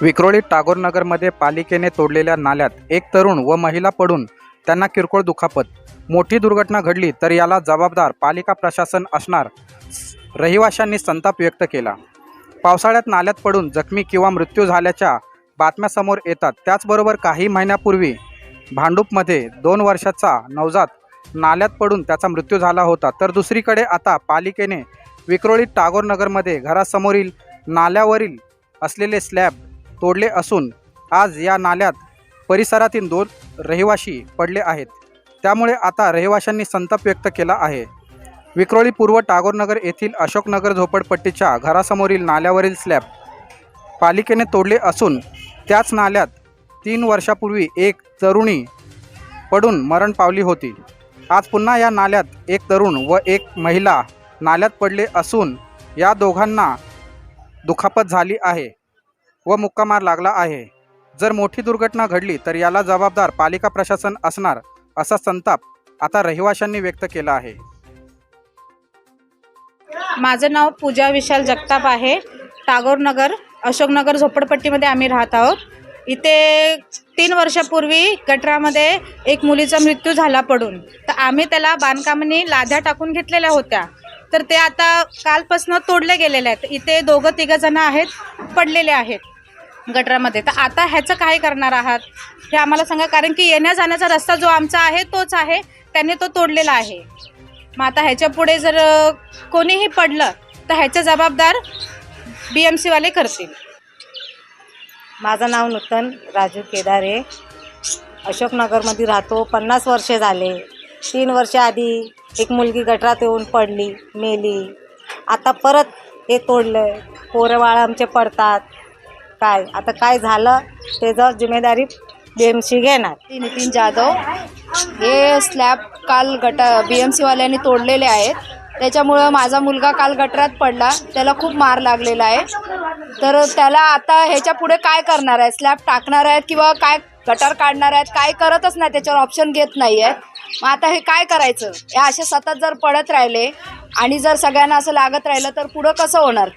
विक्रोळी टागोरनगरमध्ये पालिकेने तोडलेल्या नाल्यात एक तरुण व महिला पडून त्यांना किरकोळ दुखापत. मोठी दुर्घटना घडली तर याला जबाबदार पालिका प्रशासन असणार रहिवाशांनी संताप व्यक्त केला. पावसाळ्यात नाल्यात पडून जखमी किंवा मृत्यू झाल्याच्या बातम्या समोर येतात. त्याचबरोबर काही महिन्यापूर्वी भांडूपमध्ये दोन वर्षाचा नवजात नाल्यात पडून त्याचा मृत्यू झाला होता. तर दुसरीकडे आता पालिकेने विक्रोळी टागोरनगरमध्ये घरासमोरील नाल्यावरील असलेले स्लॅब तोडले असून आज या नाल्यात परिसरातील दोन रहिवाशी पडले आहेत. त्यामुळे आता रहिवाशांनी संताप व्यक्त केला आहे. विक्रोळी पूर्व टागोरनगर येथील अशोकनगर झोपडपट्टीच्या घरासमोरील नाल्यावरील स्लॅब पालिकेने तोडले असून त्याच नाल्यात तीन वर्षापूर्वी एक तरुणी पडून मरण पावली होती. आज पुन्हा या नाल्यात एक तरुण व एक महिला नाल्यात पडले असून या दोघांना दुखापत झाली आहे व मुक्कामार लागला आहे. जर मोठी दुर्घटना घडली तर याला जबाबदार पालिका प्रशासन असणार असा संताप आता रहिवाशांनी व्यक्त केला आहे. माझं नाव पूजा विशाल जगताप आहे. टागोरनगर अशोकनगर झोपडपट्टीमध्ये आम्ही राहत आहोत. इथे तीन वर्षापूर्वी गटरामध्ये एक मुलीचा मृत्यू झाला पडून. तर आम्ही त्याला बांधकामाने लाद्या टाकून घेतलेल्या होत्या. तर ते आता कालपासून तोडले गेलेले आहेत. इथे दोघं तिघं जण आहेत पडलेले आहेत गटरामध्ये. तर आता ह्याचं काय करणार आहात? हे आम्हाला सांगा कारण की येण्या जाण्याचा रस्ता जो आमचा आहे तोच आहे. त्याने तो तोडलेला आहे. मग आता ह्याच्या पुढे जर कोणीही पडलं तर ह्याचे जबाबदार बी एम सीवाले करतील. माझं नाव नूतन राजू केदारे. अशोकनगरमध्ये राहतो पन्नास वर्षे झाले. तीन वर्षाआधी एक मुलगी गटरात येऊन पडली मेली. आता परत हे तोडलं पोरं बाळ आमचे पडतात. काय? आता काय झालं? त्याचं जिम्मेदारी बी एम सी घेणार. ती नितीन जाधव हे स्लॅब काल गटा बी एम सीवाल्यांनी तोडलेले आहेत. त्याच्यामुळं माझा मुलगा काल गटरात पडला. त्याला खूप मार लागलेला आहे. तर त्याला आता ह्याच्या पुढे काय करणार आहे? स्लॅब टाकणार आहेत किंवा काय गटार काढणार आहेत काय करतच नाही त्याच्यावर ऑप्शन घेत नाही आहेत मग आता हे काय करायचं? हे असे सतत जर पडत राहिले आणि जर सगळ्यांना असं लागत राहिलं तर पुढं कसं होणार?